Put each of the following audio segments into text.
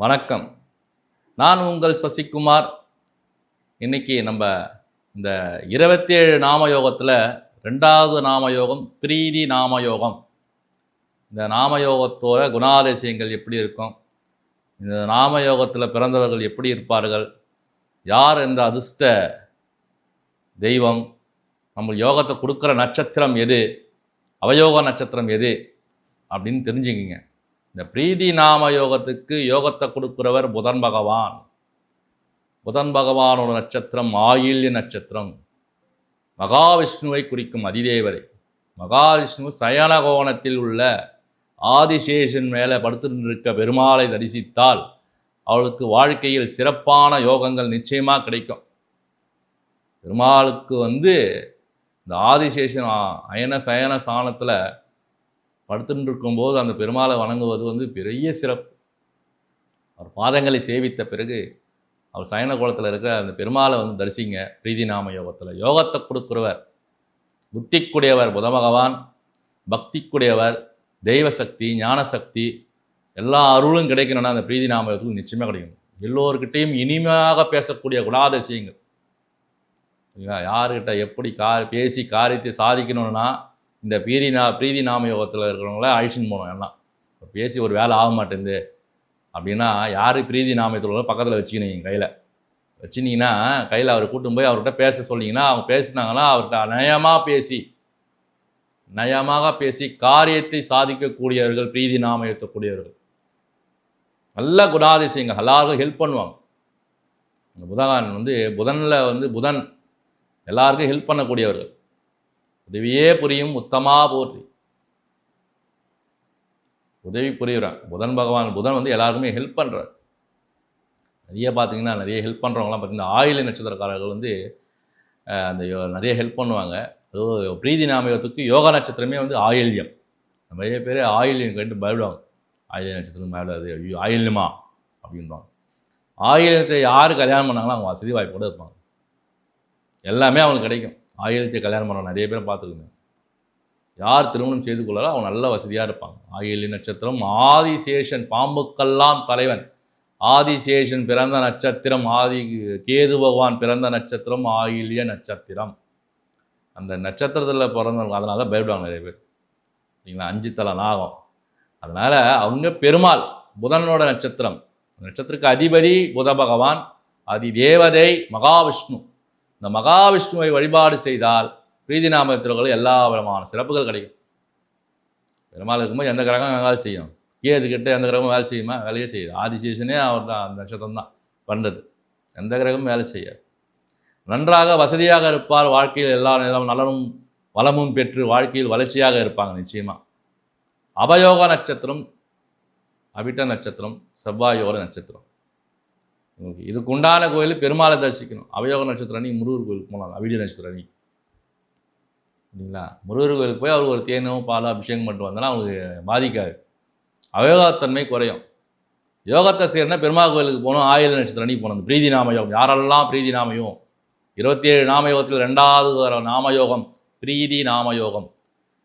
வணக்கம். நான் உங்கள் சசிகுமார். இன்னைக்கு நம்ம இந்த இருபத்தேழு நாமயோகத்தில் ரெண்டாவது நாமயோகம் பிரீதி நாமயோகம். இந்த நாமயோகத்தோட குணாதிசயங்கள் எப்படி இருக்கும்? இந்த நாமயோகத்தில் பிறந்தவர்கள் எப்படி இருப்பார்கள்? யார் இந்த அதிர்ஷ்ட தெய்வம்? நம்ம யோகத்தை கொடுக்குற நட்சத்திரம் எது? அவயோக நட்சத்திரம் எது? அப்படின்னு தெரிஞ்சுக்கிங்க. இந்த பிரீதி நாம யோகத்துக்கு யோகத்தை கொடுக்குறவர் புதன் பகவான். புதன் பகவானோட நட்சத்திரம் ஆயில்ய நட்சத்திரம். மகாவிஷ்ணுவை குறிக்கும் அதிதேவதை. மகாவிஷ்ணு சயன கோணத்தில் உள்ள ஆதிசேஷன் மேலே படுத்துருக்க பெருமாளை தரிசித்தால் அவளுக்கு வாழ்க்கையில் சிறப்பான யோகங்கள் நிச்சயமாக கிடைக்கும். பெருமாளுக்கு வந்து இந்த ஆதிசேஷன் அயன சயன சாணத்தில் படுத்துட்டு இருக்கும்போது அந்த பெருமாளை வணங்குவது வந்து பெரிய சிறப்பு. அவர் பாதங்களை சேவித்த பிறகு அவர் சயன கோலத்தில் இருக்கிற அந்த பெருமாளை வந்து தரிசிங்க. பிரீதி நாம யோகத்தில். யோகத்தை கொடுக்குறவர் புத்திக்குடையவர் புத பகவான் பக்திக்குடையவர் தெய்வ சக்தி ஞான சக்தி எல்லா அருளும் கிடைக்கணும்னா அந்த பிரீதி நாமயத்துக்கு நிச்சயமாக கிடைக்கும் எல்லோருக்கிட்டையும் இனிமையாக பேசக்கூடிய குணாதிசயங்கள். சரிங்களா யாருக்கிட்ட எப்படி கா பேசி காரியத்தை சாதிக்கணும்னா இந்த பிரீதி நா பிரீதி நாம யோகத்தில் இருக்கிறவங்கள அழிச்சின்னு போனோம் எல்லாம். பேசி ஒரு வேலை ஆக மாட்டேங்குது. அப்படின்னா யார் பிரீதி நாமயத்தில் பக்கத்தில் வச்சுக்கணும் கையில்? வச்சுனீங்கன்னா கையில் அவர் கூட்டும் போய் அவர்கிட்ட பேச சொன்னீங்கன்னா அவங்க பேசினாங்கன்னா அவர்கிட்ட நயமாக பேசி நயமாக பேசி காரியத்தை சாதிக்கக்கூடியவர்கள் பிரீதி நாமயத்தக்கூடியவர்கள் நல்ல குணாதிசயங்கள் எல்லாருக்கும் ஹெல்ப் பண்ணுவாங்க. இந்த புதகான் வந்து புதனில் வந்து புதன் எல்லாருக்கும் ஹெல்ப் பண்ணக்கூடியவர்கள். உதவியே புரியும் உத்தமா போற்றி. உதவி புரியுறான். புதன் பகவான் புதன் வந்து எல்லாருக்குமே ஹெல்ப் பண்ணுறார் நிறைய பார்த்தீங்கன்னா நிறைய ஹெல்ப் பண்ணுறவங்களாம் பார்த்தீங்கன்னா ஆயில நட்சத்திரக்காரர்கள் வந்து அந்த நிறைய ஹெல்ப் பண்ணுவாங்க. அதுவும் பிரீதி நாமயத்துக்கு யோகா நட்சத்திரமே வந்து ஆயில்யம். நிறைய பேர் ஆயில்யம் கேட்டு பயப்படுவாங்க. ஆயில்ய நட்சத்திரம் பயப்படாது ஐயோ ஆயில்யமா? அப்படின்வாங்க ஆயில்யத்தை யார் கல்யாணம் பண்ணாங்களோ அவங்க வசதி வாய்ப்போடு இருப்பாங்க. எல்லாமே அவங்களுக்கு கிடைக்கும். ஆயிலத்தை கல்யாணம் பண்ண நிறைய பேர் பார்த்துக்குங்க. யார் திருமணம் செய்து கொள்ளாரோ அவங்க நல்ல வசதியாக இருப்பாங்க. ஆயில்ய நட்சத்திரம் ஆதிசேஷன் பாம்புக்கெல்லாம் தலைவன். ஆதிசேஷன் பிறந்த நட்சத்திரம் ஆதி கேது பகவான் பிறந்த நட்சத்திரம் ஆயிலிய நட்சத்திரம். அந்த நட்சத்திரத்தில் பிறந்தவங்க அதனால தான் பயப்படுவாங்க நிறைய பேர். சரிங்களா அஞ்சு தலை நாகம். அதனால் அவங்க பெருமாள் புதனோட நட்சத்திரம். நட்சத்திரக்கு அதிபதி புத பகவான் அதி தேவதை மகாவிஷ்ணு. இந்த மகாவிஷ்ணுவை வழிபாடு செய்தால் பிரீதி நாமத்திற்கு எல்லா விதமான சிறப்புகள் கிடைக்கும். பெருமாள் இருக்கும்போது எந்த கிரகம் வேலை செய்யும் கேது கிட்ட எந்த கிரகமும் வேலை செய்யுமா? வேலையே செய்யுது. ஆதிசேஷனே அவர் தான் அந்த நட்சத்திரம் தான் வந்தது. எந்த கிரகமும் வேலை செய்யாது. நன்றாக வசதியாக இருப்பார். வாழ்க்கையில் எல்லா நிலம் நலனும் வளமும் பெற்று வாழ்க்கையில் வளர்ச்சியாக இருப்பாங்க நிச்சயமாக அவயோக நட்சத்திரம் அவிட்ட நட்சத்திரம் செவ்வாயோர நட்சத்திரம். உங்களுக்கு இதுக்கு உண்டான கோயில் பெருமாளை தரிசிக்கணும். அவயோக நட்சத்திரம் அன்னைக்கு முருகர் கோயிலுக்கு போகலாம் அவிடிய நட்சத்திரம் அன்னைக்கு சரிங்களா முருகர் கோயிலுக்கு போய் அவருக்கு ஒரு தேனோ பாலோ அபிஷேகம் பண்ணிட்டு வந்தாலும் அவங்களுக்கு பாதிக்காது அவயோகத்தன்மை குறையும். யோகத்தை செய்யணும்னா பெருமாள் கோயிலுக்கு போகணும் ஆயுத நட்சத்திரம் அன்னைக்கு போகணும் பிரீதி நாமயோகம் யாரெல்லாம் பிரீதி நாமயோகம் இருபத்தி ஏழு நாமயோகத்தில் ரெண்டாவது வர நாமயோகம் பிரீதி நாமயோகம்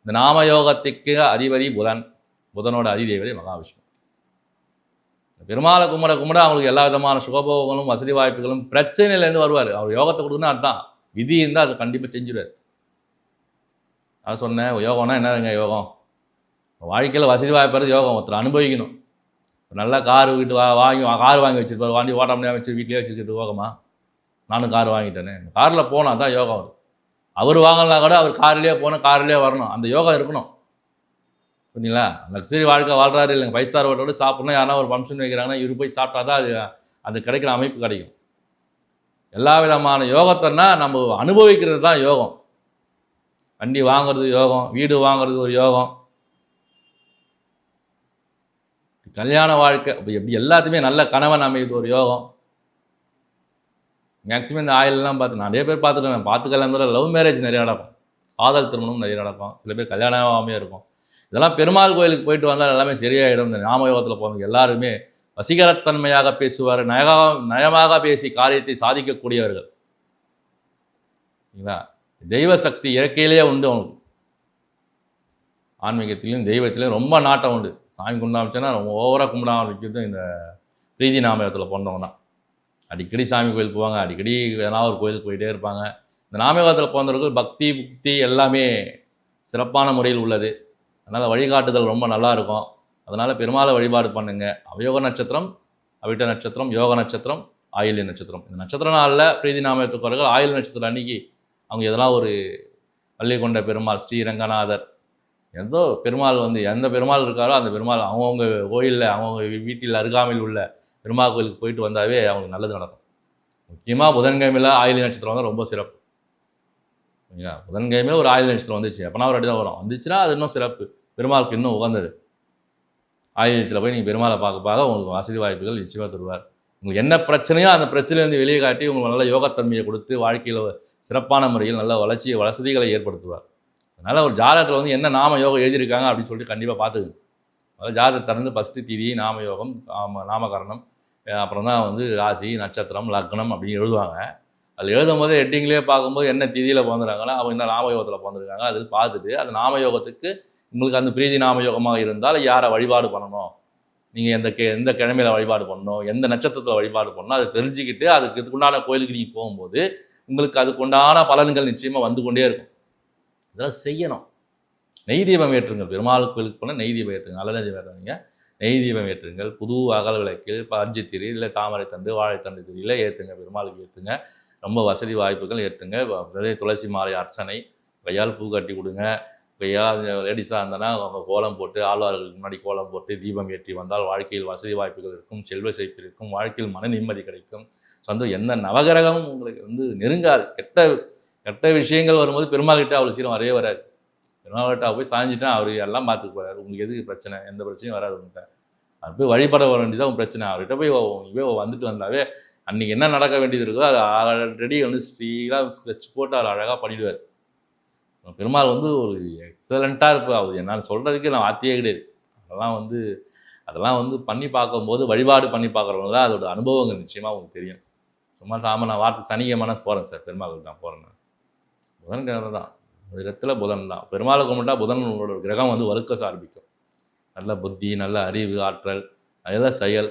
இந்த நாமயோகத்துக்கு அதிபதி புதன். புதனோட அதிதேவதை மகாவிஷ்ணு. பெருமாளை கும்பிட கும்பிட அவங்களுக்கு எல்லா விதமான சுகபோகங்களும் வசதி வாய்ப்புகளும் பிரச்சனையிலேருந்து வருவார். அவர் யோகத்தை கொடுக்குன்னா அதுதான். விதி இருந்தால் அது கண்டிப்பாக செஞ்சுடுவார். நான் சொன்னேன் யோகம்னா என்னதுங்க யோகம்? வாழ்க்கையில் வசதி வாய்ப்பறது யோகம். ஒருத்தர் அனுபவிக்கணும். ஒரு நல்ல கார் வீட்டு வா வாங்கி கார் வாங்கி வச்சிருப்பார். வாண்டி ஓட்ட முடியாம வச்சு வீட்டிலே வச்சுருக்கிறது யோகமா? நானும் கார் வாங்கிட்டேனே. காரில் போனால் தான் யோகம் அவர் அவர் வாங்கலாம் கூட அவர் கார்லேயே போனால் கார்லேயே வரணும். அந்த யோகம் இருக்கணும். புரியுங்களா லக்ஸரி வாழ்க்கை வாழ்றாரு இல்லைங்க. ஃபைவ் ஸ்டார் ஹோட்டலோட சாப்பிட்ணும் யாரா ஒரு ஃபங்க்ஷன் வைக்கிறாங்கன்னா இவர் போய் சாப்பிட்டா தான் அது அது கிடைக்கிற அமைப்பு கிடைக்கும். எல்லா விதமான யோகத்தைன்னா நம்ம அனுபவிக்கிறது தான் யோகம். வண்டி வாங்குறது யோகம் வீடு வாங்குறது ஒரு யோகம். கல்யாண வாழ்க்கை இப்ப எப்படி எல்லாத்தையுமே நல்ல கணவன் அமைப்பு ஒரு யோகம். மேக்ஸிமம் இந்த ஆயிலெலாம் பார்த்து நிறைய பேர் பார்த்துருக்கேன் பார்த்து கல்யாணம் லவ் மேரேஜ் நிறைய நடக்கும். காதல் திருமணம் நிறைய நடக்கும். சில பேர் கல்யாணம் இருக்கும். இதெல்லாம் பெருமாள் கோயிலுக்கு போயிட்டு வந்தால் எல்லாமே சரியாயிடும். இந்த ஞாபக போனவங்க எல்லாருமே வசீகரத்தன்மையாக பேசுவார் நயகா நயமாக பேசி காரியத்தை சாதிக்கக்கூடியவர்கள். சரிங்களா தெய்வ சக்தி இயற்கையிலேயே உண்டு அவனுக்கு ஆன்மீகத்திலையும் தெய்வத்திலையும் ரொம்ப நாட்டம் உண்டு. சாமி கும்பிடாமிச்சேன்னா ரொம்ப ஓவராக கும்பிட ஆரம்பிக்கிறது இந்த பிரீதி நாமயத்தில் பிறந்தவங்க தான். அடிக்கடி சாமி கோயில் போவாங்க அடிக்கடி எதனா ஒரு கோயிலுக்கு போயிட்டே இருப்பாங்க. இந்த நாமயோகத்தில் பிறந்தவர்கள் பக்தி புக்தி எல்லாமே சிறப்பான முறையில் உள்ளது. அதனால் வழிகாட்டுதல் ரொம்ப நல்லாயிருக்கும். அதனால் பெருமாளை வழிபாடு பண்ணுங்கள் அவயோக நட்சத்திரம் அவிட்ட நட்சத்திரம் யோக நட்சத்திரம் ஆயுள்ய நட்சத்திரம். இந்த நட்சத்திர நாளில் பிரீதி நாமயத்துக்காரர்கள் ஆயுள் நட்சத்திரம் அன்னைக்கு அவங்க எதெல்லாம் ஒரு பள்ளிக்கொண்ட பெருமாள் ஸ்ரீரங்கநாதர் எந்தோ பெருமாள் வந்து எந்த பெருமாள் இருக்காரோ அந்த பெருமாள் அவங்கவுங்க கோயிலில் அவங்கவுங்க வீட்டில் அருகாமையில் உள்ள பெருமாள் கோயிலுக்கு போயிட்டு வந்தாவே அவங்களுக்கு நல்லது நடக்கும். முக்கியமாக புதன்கிழமையில் ஆயுள் நட்சத்திரம் வந்து ரொம்ப சிறப்பு. சரிங்களா புதன்கிழமையில் ஒரு ஆயுள் நட்சத்திரம் வந்துச்சு. எப்போனா ஒரு அடி தான் வரும். வந்துச்சுன்னா அது இன்னும் சிறப்பு. பெருமாளுக்கு இன்னும் உகந்தது. ஆயுதத்தில் போய் நீங்கள் பெருமாளை பார்க்க பார்க்க உங்களுக்கு வசதி வாய்ப்புகள் நிச்சயமாக தருவார். உங்களுக்கு என்ன பிரச்சனையோ அந்த பிரச்சனையிலேருந்து வெளியே காட்டி உங்களுக்கு நல்ல யோகத்தன்மையை கொடுத்து வாழ்க்கையில் சிறப்பான முறையில் நல்ல வளர்ச்சியை வசதிகளை ஏற்படுத்துவார். அதனால் ஒரு ஜாதகத்தில் வந்து என்ன நாம யோகம் எழுதியிருக்காங்க அப்படின்னு சொல்லிட்டு கண்டிப்பாக பார்த்துக்குங்க. அதாவது ஜாதகத்தை திறந்து ஃபஸ்ட்டு திதி நாம யோகம் நாம நாமகரணம் அப்புறம் தான் வந்து ராசி நட்சத்திரம் லக்னம் அப்படின்னு எழுதுவாங்க. அதில் எழுதும் போது ஹெட்டிங்லேயே பார்க்கும்போது என்ன திதியில் பிறந்துருக்காங்கன்னா அவங்க என்ன நாமயோகத்தில் பிறந்திருக்காங்க அது பார்த்துட்டு அந்த நாமயோகத்துக்கு உங்களுக்கு அந்த பிரீதி நாமயோகமாக இருந்தால் யாரை வழிபாடு பண்ணணும்? நீங்கள் எந்த கே எந்த கிழமையில வழிபாடு பண்ணணும்? எந்த நட்சத்திரத்தில் வழிபாடு பண்ணணும்? அதை தெரிஞ்சுக்கிட்டு அதுக்கு இதுக்குண்டான கோயிலுக்கு நீங்கள் போகும்போது உங்களுக்கு அதுக்குண்டான பலன்கள் நிச்சயமாக வந்து கொண்டே இருக்கும். இதெல்லாம் செய்யணும். நெய் தீபம் ஏற்றுங்கள். பெருமாள் கோயிலுக்கு போனால் நெய் தீபம் ஏற்றுங்க நல்ல தீபம் ஏற்றுங்க. நெய் தீபம் ஏற்றுங்கள். புது அகல் விளக்கில் பஞ்சு திரி இல்லை தாமரை தண்டு வாழைத்தண்டு திரியில் ஏற்றுங்க. பெருமாளுக்கு ஏற்றுங்க. ரொம்ப வசதி வாய்ப்புகள் ஏற்றுங்க. துளசி மாலை அர்ச்சனை. கையால் பூ கட்டி கொடுங்க. கையால் லேடிஸாக இருந்தனா அவங்க கோலம் போட்டு ஆழ்வார்கள் முன்னாடி கோலம் போட்டு தீபம் ஏற்றி வந்தால் வாழ்க்கையில் வசதி வாய்ப்புகள் இருக்கும் செல்வ செழிப்பு இருக்கும் வாழ்க்கையில் மன நிம்மதி கிடைக்கும். சொந்த எந்த நவகிரகமும் உங்களுக்கு வந்து நெருங்காது. கெட்ட கெட்ட விஷயங்கள் வரும்போது பெருமாள் கிட்ட அவ்வளோ சீக்கிரம் வரவே வராது. பெருமாள் கிட்ட போய் சாஞ்சிட்டா அவர் எல்லாம் பார்த்துக்க போகிறார் உங்களுக்கு எதுக்கு பிரச்சனை? எந்த பிரச்சனையும் வராது உங்கள்கிட்ட அது போய் வழிபட வர வேண்டியதான் உங்கள் பிரச்சனை. அவர்கிட்ட போய் போய் வந்துட்டு வந்தாவே அன்னைக்கு என்ன நடக்க வேண்டியது இருக்கோ அது ஆல்ரெடி வந்து ஸ்ரீலாக ஸ்கெட்ச் போட்டு அவர் அழகாக பண்ணிடுவார். பெருமாள் வந்து ஒரு எக்ஸலண்ட்டாக இருப்பார் அவர் என்னால் சொல்கிறதுக்கு நான் வார்த்தையே கிடையாது. அதெல்லாம் வந்து அதெல்லாம் வந்து பண்ணி பார்க்கும்போது வழிபாடு பண்ணி பார்க்குறவங்க தான் அதோட அனுபவங்கள் நிச்சயமாக உங்களுக்கு தெரியும். சும்மா சாம நான் வார்த்தை சனிக்கிழமை போகிறேன் சார். பெருமாளுக்கு தான் போகிறேன் நான். புதன்கிழமை தான். இடத்துல புதன் தான். பெருமாளை கும்பிட்டா புதன் உங்களோட கிரகம் வந்து வலுக்க சார்பிக்கும். நல்ல புத்தி நல்ல அறிவு ஆற்றல் அதெல்லாம் செயல்.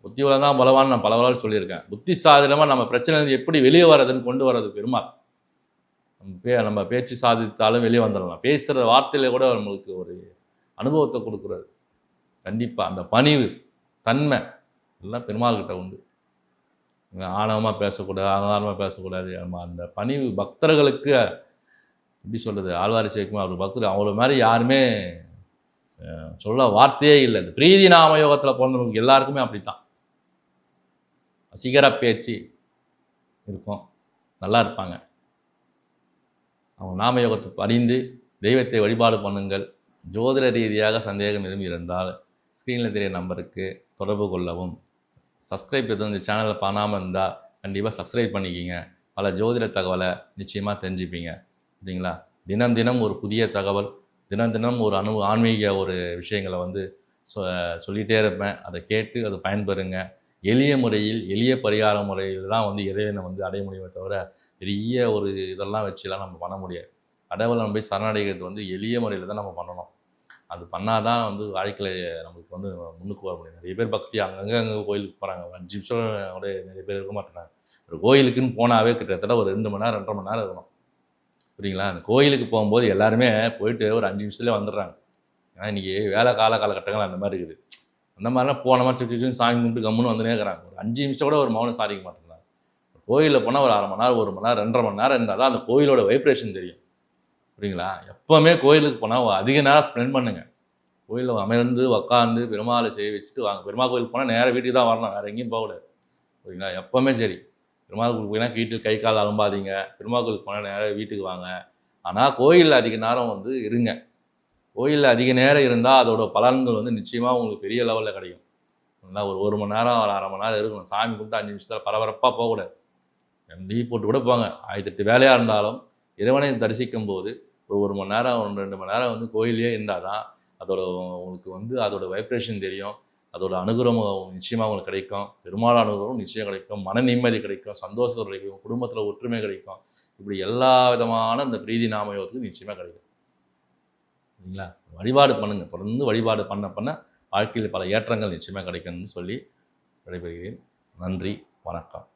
புத்தி தான் பலவான்னு நான் பல சொல்லியிருக்கேன். புத்தி சாதனமாக நம்ம பிரச்சனை எப்படி வெளியே வர்றதுன்னு கொண்டு வர்றது பெருமாள். பே நம்ம பேச்சு சாதித்தாலும் வெளியே வந்துடலாம். பேசுகிற வார்த்தையில கூட நம்மளுக்கு ஒரு அனுபவத்தை கொடுக்குறாரு. கண்டிப்பாக அந்த பணிவு தன்மை எல்லாம் பெருமாள்கிட்ட உண்டு. ஆணவமாக பேசக்கூடாது ஆதாரமாக பேசக்கூடாது. நம்ம அந்த பணிவு பக்தர்களுக்கு எப்படி சொல்கிறது ஆழ்வாரி சேர்க்குமா அவர் பக்தர் அவ்வளோ மாதிரி யாருமே சொல்ல வார்த்தையே இல்லை. இந்த பிரீதி நாமயோகத்தில் பிறந்தவங்களுக்கு எல்லாருக்குமே அப்படித்தான். வசீகர பேச்சு இருக்கும். நல்லா இருப்பாங்க. அவங்க நாமயோகத்தை அறிந்து தெய்வத்தை வழிபாடு பண்ணுங்கள். ஜோதிட ரீதியாக சந்தேகம் எதுவும் இருந்தால் ஸ்க்ரீனில் தெரிய நம்பருக்கு தொடர்பு கொள்ளவும். சப்ஸ்கிரைப் எதுவும் இந்த சேனலை பண்ணாமல் இருந்தால் கண்டிப்பாக சப்ஸ்கிரைப் பண்ணிக்கிங்க. பல ஜோதிட தகவலை நிச்சயமாக தெரிஞ்சுப்பீங்க. சரிங்களா தினம் தினம் ஒரு புதிய தகவல் தினம் தினம் ஒரு அணு ஆன்மீக ஒரு விஷயங்களை வந்து சொ சொல்லிகிட்டே இருப்பேன். அதை கேட்டு அதை பயன்பெறுங்க. எளிய முறையில் எளிய பரிகார முறையில் தான் வந்து இறைவனை வந்து அடைய முடியுமே தவிர பெரிய ஒரு இதெல்லாம் வச்சுலாம் நம்ம பண்ண முடியாது. கடவுளை நம்ம போய் சரணடைகிறது வந்து எளிய முறையில் தான் நம்ம பண்ணணும். அது பண்ணால் தான் வந்து வாழ்க்கையில் நமக்கு வந்து முன்னுக்கு வர முடியும். நிறைய பேர் பக்தி அங்கங்கே அங்கே கோயிலுக்கு போகிறாங்க அஞ்சு நிமிஷம் கூட நிறைய பேர் இருக்க மாட்டேறாங்க. ஒரு கோயிலுக்குன்னு போனாவே கிட்டத்தட்ட ஒரு ரெண்டு மணி நேரம் ரெண்டரை மணி நேரம் இருக்கணும். புரியுங்களா? அந்த கோயிலுக்கு போகும்போது எல்லாருமே போயிட்டு ஒரு அஞ்சு நிமிஷத்துலேயே வந்துடுறாங்க. ஏன்னா இன்றைக்கி வேலை கால காலகட்டங்கள் அந்த மாதிரி இருக்குது. அந்த மாதிரிலாம் போன மாதிரி சுற்றி சுற்றி சாமி கும்பிட்டு கம்முன்னு வந்துனே இருக்கிறாங்க. ஒரு அஞ்சு நிமிஷம் கூட ஒரு மௌனம் சாதிக்க மாட்டேங்கிறாங்க. கோயிலில் போனால் ஒரு அரை மணி நேரம் ஒரு மணி நேரம் ரெண்டரை மணி நேரம் இருந்தால் தான் அந்த கோயிலோட வைப்ரேஷன் தெரியும். புரியுங்களா? எப்போவுமே கோயிலுக்கு போனால் அதிக நேரம் ஸ்பெண்ட் பண்ணுங்கள் கோயிலில் அமர்ந்து உக்காந்து பெருமாளை செய்ய வச்சுட்டு வாங்க. பெருமாள் கோயிலுக்கு போனால் நேராக வீட்டுக்கு தான் வரணும் வேறு எங்கேயும் போகக்கூடாது புரியுங்களா? எப்போவுமே சரி. பெருமாள் கோயிலுக்கு போனால் கை கால் அலம்பாதீங்க. பெருமாள் கோயிலுக்கு போனால் நேராக வீட்டுக்கு வாங்க. ஆனால் கோயிலில் அதிக நேரம் வந்து இருங்க. கோயிலில் அதிக நேரம் இருந்தால் அதோட பலன்கள் வந்து நிச்சயமாக உங்களுக்கு பெரிய லெவலில் கிடைக்கும். நல்லா ஒரு ஒரு மணி நேரம் ஒரு அரை மணி நேரம் இருக்கணும். சாமி கும்பிட்டு அஞ்சு நிமிஷத்தில் பரபரப்பாக போகக்கூடாது. லீவ் போட்டு கூட போங்க. ஆயிரத்தெட்டு வேலையாக இருந்தாலும் இறைவனை தரிசிக்கும் போது ஒரு ஒரு மணி நேரம் ஒன்று ரெண்டு மணி நேரம் வந்து கோயிலே இருந்தால் தான் அதோட உங்களுக்கு வந்து அதோட வைப்ரேஷன் தெரியும். அதோட அனுகிரகம் நிச்சயமாக உங்களுக்கு கிடைக்கும். பெருமாள் அனுகிரகம் நிச்சயம் கிடைக்கும். மன நிம்மதி கிடைக்கும். சந்தோஷம் கிடைக்கும். குடும்பத்தில் ஒற்றுமை கிடைக்கும். இப்படி எல்லா விதமான இந்த பிரீதி நாமயோகத்துக்கு நிச்சயமாக கிடைக்கும். சரிங்களா வழிபாடு பண்ணுங்கள் தொடர்ந்து வழிபாடு பண்ண பண்ண வாழ்க்கையில் பல ஏற்றங்கள் நிச்சயமாக கிடைக்கும்னு சொல்லி விடைபெறுகிறேன். நன்றி வணக்கம்.